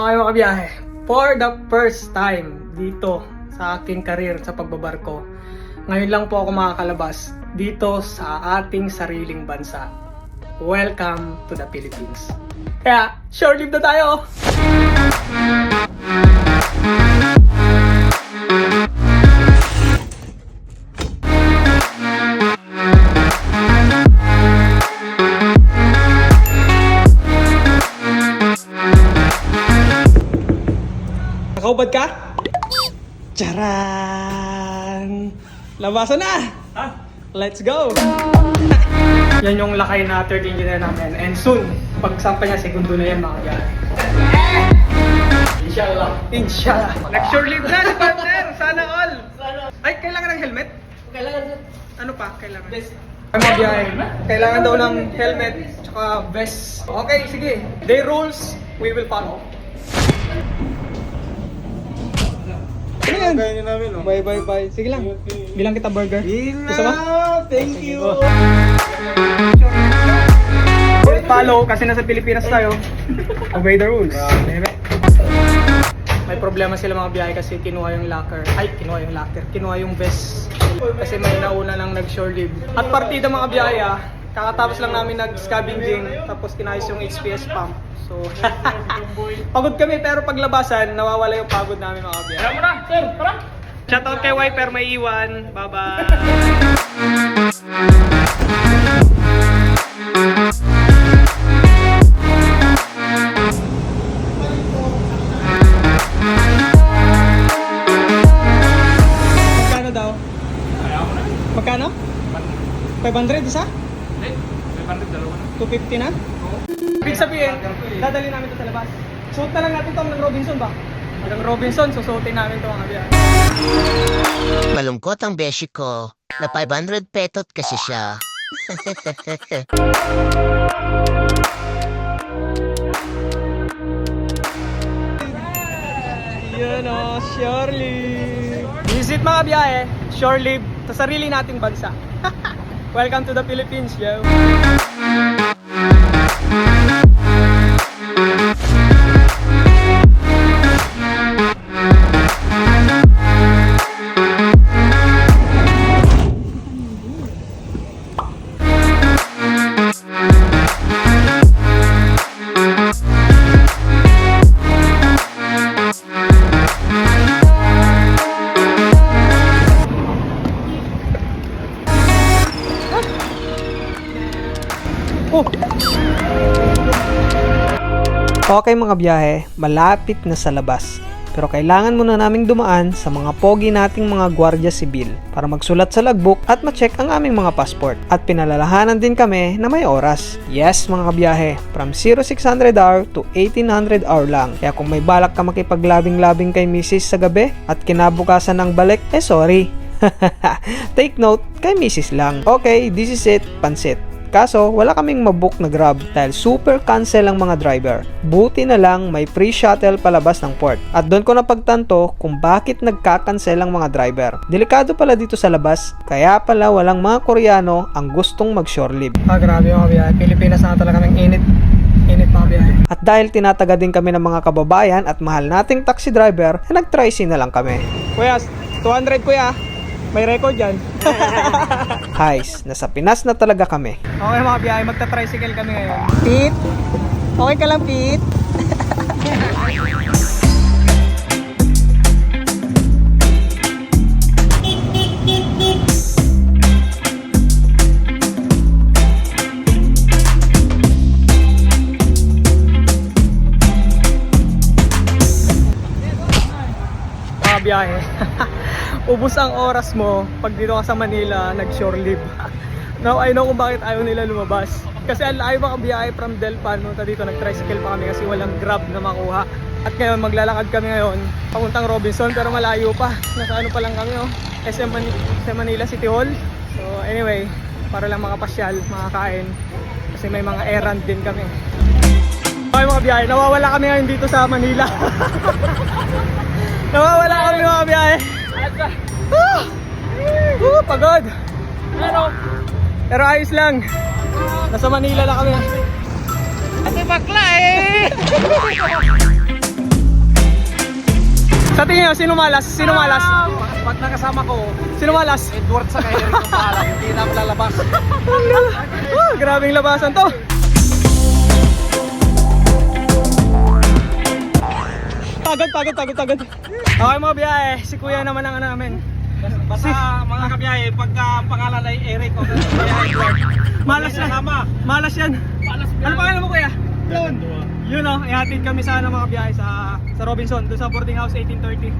Okay mga kabiyahe, for the first time dito sa aking career sa pagbabarko, ngayon lang po ako makakalabas dito sa ating sariling bansa. Welcome to the Philippines. Kaya, short live na tayo! Labasan na! Let's go! yan yung lakay na third engineer namin. And soon, pagsampa niya, segundo na yan mga guys. Inshallah. Inshallah. Nag-shore leave na partner. Sana all. Ay, kailangan ng helmet? Kailangan sir. Ano pa? Kailangan. Vest. Ay, mabiyahe. Kailangan daw ng helmet tsaka vest. Okay, sige. Day rules, we will follow. Ano yan? Kaya namin, no? Bye, bye, bye. Sige lang. Bilang kita burger. Gusto mo? Thank you! Follow kasi nasa Pilipinas tayo. Obey the rules. May problema sila mga biyahe kasi kinuha yung locker. Ay, kinuha yung locker. Kinuha yung vest. Kasi may nauna nang nag-shore leave. At partida mga biyahe ah, kakatapos lang namin nag-scavenging tapos kinayos yung HPS pump. So, pagod kami pero paglabasan, nawawala yung pagod namin mga biyahe. Tara muna, sir, tara! Shoutout kay Wiper, may iwan. Bye-bye! Magkano daw? Magkano? 500 isa? Hindi, 500 dalawa na. 250 na? Ibig sabihin, dadali namin ito sa labas. Suot na lang natin ito ng Robinson ba? Ng Robinson, susuotin namin ito mga biya. Malungkot ang beshi ko na 500 petot kasi siya. Yun o, leave. Visit mga biyahe, shore leave sa sarili nating bansa. Welcome to the Philippines, yo. Okay mga biyahe, malapit na sa labas. Pero kailangan muna naming dumaan sa mga pogi nating mga gwardiya sibil para magsulat sa logbook at ma-check ang aming mga passport. At pinalalahanan din kami na may oras. Yes mga kabiyahe, from 0600 hour to 1800 hour lang. Kaya kung may balak ka makipaglabing-labing kay misis sa gabi at kinabukasan ng balik, eh sorry. Take note, kay misis lang. Okay, this is it, pansit. Kaso, wala kaming mabook na grab dahil super cancel ang mga driver. Buti na lang may free shuttle palabas ng port. At doon ko napagtanto kung bakit nagka-cancel ang mga driver. Delikado pala dito sa labas, kaya pala walang mga Koreano ang gustong mag-shore leave. Ah, grabe mga biyahe. Pilipinas na talaga ng init. Init mga biyahe. At dahil tinataga din kami ng mga kababayan at mahal nating taxi driver, eh, nag-tricy na lang kami. Kuya, 200 kuya. May record yan. Guys, nasa Pinas na talaga kami. Okay mga biyahe, magta-tricycle kami ngayon. Pete? Okay ka lang, Pete? biyahe. Ubus ang oras mo pag dito ka sa Manila, nag-shore leave. Now, I know kung bakit ayaw nila lumabas. Kasi ang layo mga biyahe from Delpan, nunta dito, nag-tricycle pa kami kasi walang grab na makuha. At ngayon, maglalakad kami ngayon, papuntang Robinson, pero malayo pa. Nasa ano pa lang kami, oh. SM, Mani- SM Manila City Hall. So, anyway, para lang makapasyal, makakain. Kasi may mga errand din kami. Okay mga biyahe, nawawala kami ngayon dito sa Manila. Nawawala kami mga biyahe. Ah! Uh, pagod. Ano? Pero ayos lang. Nasa Manila na kami. Ate bakla eh! tingin nyo, sino malas? Sino malas? Pag nakasama ko, Sino malas? Edward sa kay Eric ang hindi na ako lalabas. Ah, grabing labasan to. Pagod, pagod, pagod, pagod. Okay mga biyahe, si kuya naman ang ano namin. Basta mga kabiyahe, pagka pangalan ay Eric o. Malas yan. Malas yan. Ano pangalan mo kuya? Yun. Yun o, ihatid kami sa ano, mga biyahe sa, sa Robinson, doon sa boarding house 1830.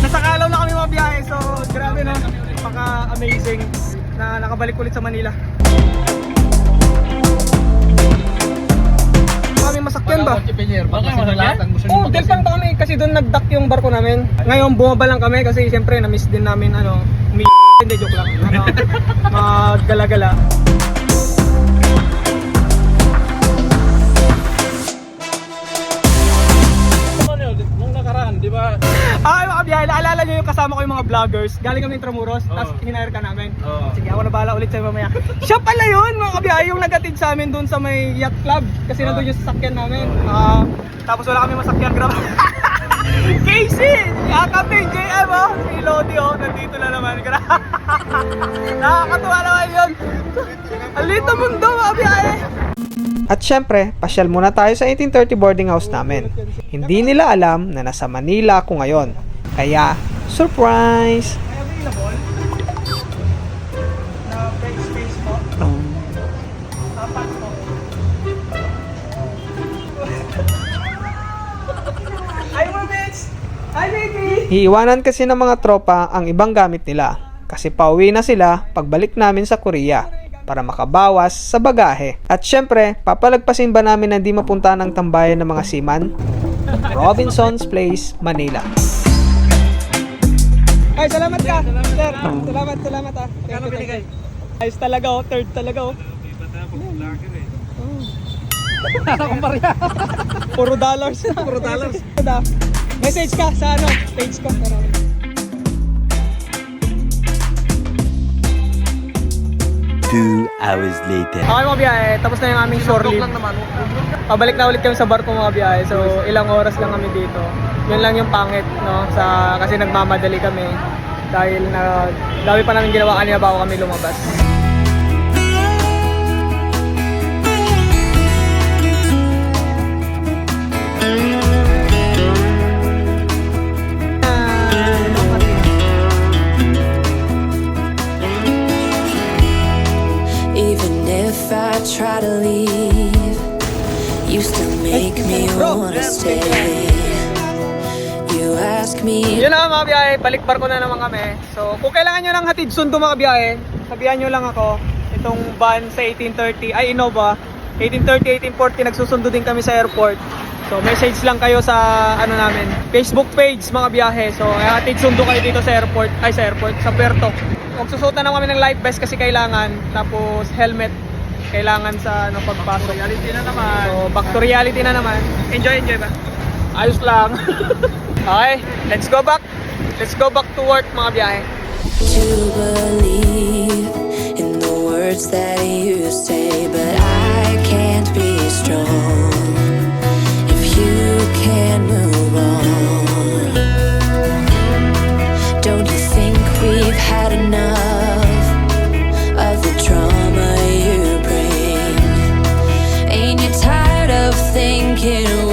Nasa Kalaw na kami mga biyahe, so grabe no. Paka-amazing na nakabalik ulit sa Manila. Masakyan ba? Baka masalatan mo siya. Oo, oh, kami kasi doon nag-dock yung barko namin. Ngayon bumaba lang kami kasi siyempre na-miss din namin ano, umi hindi joke lang. Ano, maggala-gala. Kasama ko yung mga vloggers. Galing kami Intramuros, Oo. tapos hinire ka namin. Oo. Sige, ako na bahala ulit sa'yo mamaya. Siya pala yun, mga kabiyahe, yung nagatid sa amin doon sa may yacht club. Kasi Oo. nandun yung sasakyan namin. Ah, tapos wala kami masakyan, grabe. Casey! Yakapin, JM oh! Si Lodi oh, nandito na naman. Nakakatuwa naman yun. Alita mundo, mga biyahe. At syempre, pasyal muna tayo sa 1830 boarding house namin. Hindi nila alam na nasa Manila ako ngayon. Kaya, surprise! Hi, Mabits! Hi, baby! Iiwanan kasi ng mga tropa ang ibang gamit nila kasi pauwi na sila pagbalik namin sa Korea para makabawas sa bagahe. At syempre, papalagpasin ba namin na di mapunta ng tambayan ng mga seaman? Robinson's Place, Manila. Ay, salamat ka! Sir, salamat, salamat ah. Kano binigay? Ayos talaga oh, third talaga oh. Akong pariya. Puro dollars. Puro dollars. Message ka sa ano, page ko. Pero, Two hours later. Okay mga biyahe, tapos na yung aming shore leave. lang naman. Pabalik na ulit kami sa barko mga biyahe. So ilang oras lang kami dito. Yun lang yung pangit, no? Sa, kasi nagmamadali kami. Dahil na dami pa namin ginawa kanina bago kami lumabas. Me Yun na mga biyahe, balik barko na naman kami. So kung kailangan nyo ng hatid sundo mga biyahe, sabihan nyo lang ako. Itong van sa 1830, ay Innova, 1830, 1840, nagsusundo din kami sa airport. So message lang kayo sa ano namin, Facebook page mga biyahe. So hatid sundo kayo dito sa airport, ay sa airport, sa Puerto. Magsusuot na naman kami ng life vest kasi kailangan, tapos helmet kailangan sa ano pagpasok. Reality na naman. So back to reality na naman. Enjoy, enjoy ba? Ayos lang. Okay, let's go back. Let's go back to work mga biyahe. to believe in the words that you say, but I can't be strong if you can't move on. Don't you think we've had enough of the drama you bring? Ain't you tired of thinking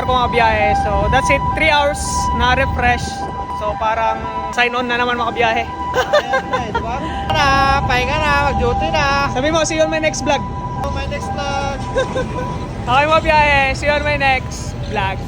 barko mga biyahe. So that's it, 3 hours na refresh. So parang sign on na naman mga biyahe. na, pahinga na, mag-duty na. Sabi mo, see you on my next vlog. Oh, my next vlog. Okay mga biyahe, see you on my next vlog.